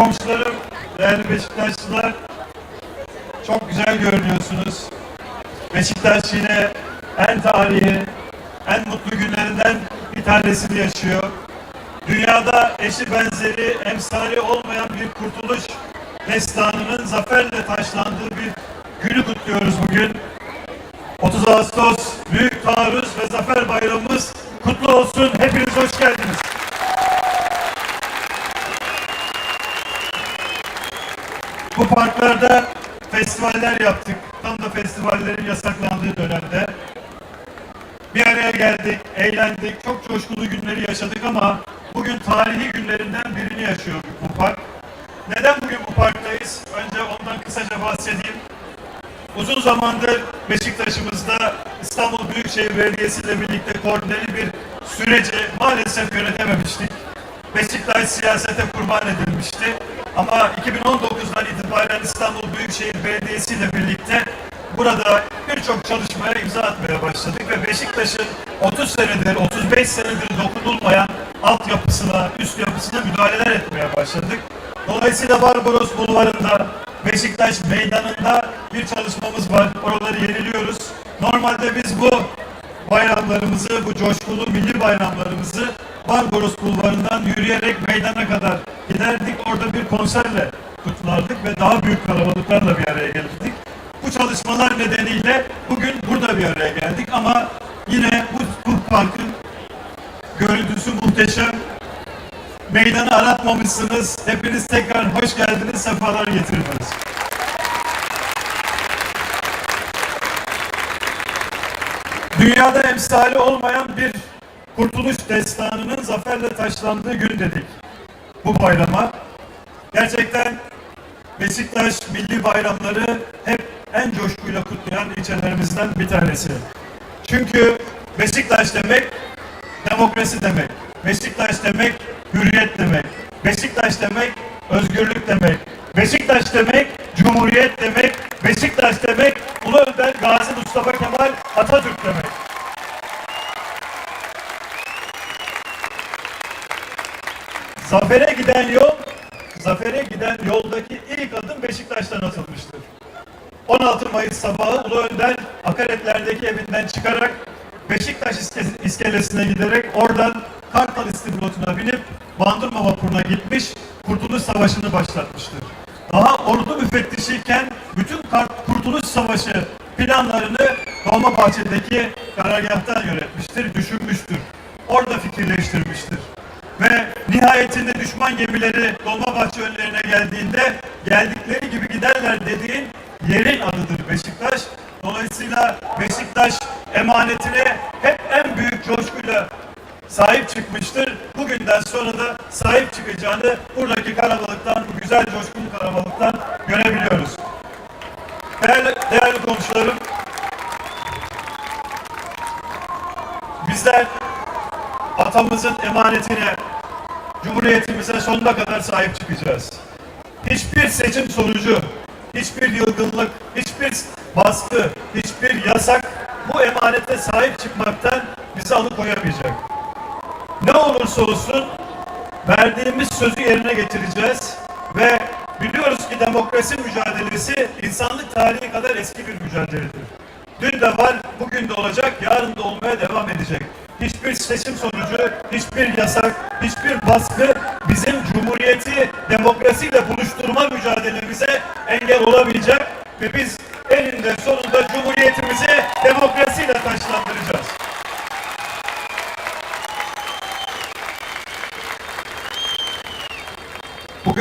komşularım, değerli Beşiktaşlılar, çok güzel görünüyorsunuz. Beşiktaş yine en tarihi, en mutlu günlerinden bir tanesini yaşıyor. Dünyada eşi benzeri, emsali olmayan bir kurtuluş destanının zaferle taşlandığı bir günü kutluyoruz bugün. 30 Ağustos Büyük Taarruz ve Zafer Bayramımız kutlu olsun. Hepiniz hoş geldiniz. Bu parklarda festivaller yaptık. Tam da festivallerin yasaklandığı dönemde. Bir araya geldik, eğlendik, çok coşkulu günleri yaşadık ama bugün tarihi günlerinden birini yaşıyor bu park. Neden bugün bu parktayız? Önce ondan kısaca bahsedeyim. Uzun zamandır Beşiktaş'ımızda İstanbul Büyükşehir Belediyesi ile birlikte koordineli bir süreci maalesef yönetememiştik. Beşiktaş siyasete kurban edilmişti. Ama 2019'dan itibaren İstanbul Büyükşehir Belediyesi ile birlikte burada birçok çalışmaya imza atmaya başladık ve Beşiktaş'ın 30 senedir, 35 senedir dokunulmayan altyapısına, üst yapısına müdahaleler etmeye başladık. Dolayısıyla Barbaros Bulvarı'nda, Beşiktaş Meydanı'nda bir çalışmamız var. Oraları yeniliyoruz. Normalde biz bu bayramlarımızı, bu coşkulu milli bayramlarımızı Barbaros Bulvarı'ndan yürüyerek meydana kadar giderdik. Orada bir konserle kutlardık ve daha büyük kalabalıklarla bir araya gelirdik. Bu çalışmalar nedeniyle bugün burada bir araya geldik ama yine bu, bu parkın görüntüsü muhteşem. Meydanı aratmamışsınız. Hepiniz tekrar hoş geldiniz, sefalar getirdiniz. Dünyada emsali olmayan bir kurtuluş destanının zaferle taşlandığı gün dedik bu bayrama. Gerçekten Beşiktaş milli bayramları hep en coşkuyla kutlayan ilçelerimizden bir tanesi. Çünkü Beşiktaş demek demokrasi demek. Beşiktaş demek hürriyet demek. Beşiktaş demek özgürlük demek. Beşiktaş demek cumhuriyet demek. Beşiktaş demek Ulu Önder Gazi Mustafa Kemal Atatürk demek. Zafere giden yol, zafere giden yoldaki ilk adım Beşiktaş'tan atılmıştır. 16 Mayıs sabahı Ulu Önder Akaretler'deki evinden çıkarak Beşiktaş iske- iskelesine giderek oradan Kartal İstibrotu'na binip Bandırma vapuruna gitmiş, Kurtuluş Savaşı'nı başlatmıştır. Daha ordu müfettişiyken bütün Kurtuluş Savaşı planlarını Dolmabahçe'deki karargahtan yönetmiştir, düşünmüştür. Orada fikirleştirmiştir. Ve nihayetinde düşman gemileri Dolmabahçe önlerine geldiğinde geldikleri gibi giderler dediğin yerin adıdır Beşiktaş. Dolayısıyla Beşiktaş emanetine hep en büyük coşkuyla sahip çıkmıştır. Bugünden sonra da sahip çıkacağını buradaki kalabalıktan, bu güzel coşkulu kalabalıktan görebiliyoruz. Değerli, değerli komşularım, bizler atamızın emanetine, cumhuriyetimize sonuna kadar sahip çıkacağız. Hiçbir seçim sonucu, hiçbir yılgınlık, hiçbir baskı, hiçbir yasak bu emanete sahip çıkmaktan bizi alıkoyamayacak. Ne olursa olsun verdiğimiz sözü yerine getireceğiz ve biliyoruz ki demokrasi mücadelesi insanlık tarihi kadar eski bir mücadeledir. Dün de var, bugün de olacak, yarın da olmaya devam edecek. Hiçbir seçim sonucu, hiçbir yasak, hiçbir baskı bizim cumhuriyeti demokrasiyle buluşturma mücadelemize engel olamayacak ve biz eninde sonunda cumhuriyetimizi demokrasiyle taşlandıracağız.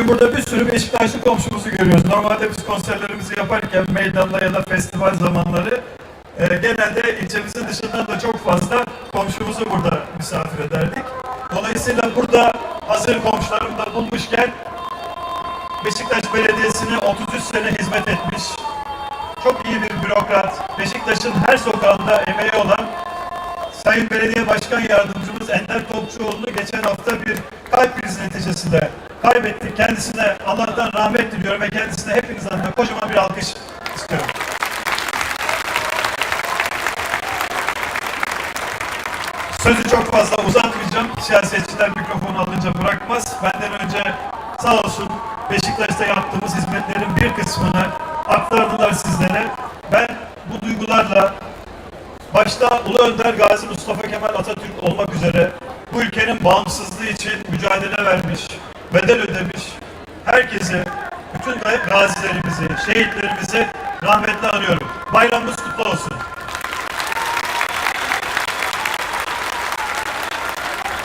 Burada bir sürü Beşiktaşlı komşumuzu görüyoruz. Normalde biz konserlerimizi yaparken meydanda ya da festival zamanları e, genelde ilçemizin dışından da çok fazla komşumuzu burada misafir ederdik. Dolayısıyla burada hazır komşularım da bulmuşken Beşiktaş Belediyesi'ne 33 sene hizmet etmiş. Çok iyi bir bürokrat. Beşiktaş'ın her sokağında emeği olan Sayın Belediye Başkan Yardımcımız Ender Topçuoğlu'nu geçen hafta bir kalp krizi neticesinde kaybetti. Kendisine Allah'tan rahmet diliyorum ve kendisine hepiniz adına kocaman bir alkış istiyorum. Sözü çok fazla uzatmayacağım. Siyasetçiler mikrofonu alınca bırakmaz. Benden önce sağ olsun Beşiktaş'ta yaptığımız hizmetlerin bir kısmını aktardılar sizlere. Ben bu duygularla başta Ulu Önder Gazi Mustafa Kemal Atatürk olmak üzere bu ülkenin bağımsızlığı için mücadele vermiş, bedel ödemiş herkese, bütün gazilerimizi, şehitlerimizi rahmetle anıyorum. Bayramımız kutlu olsun.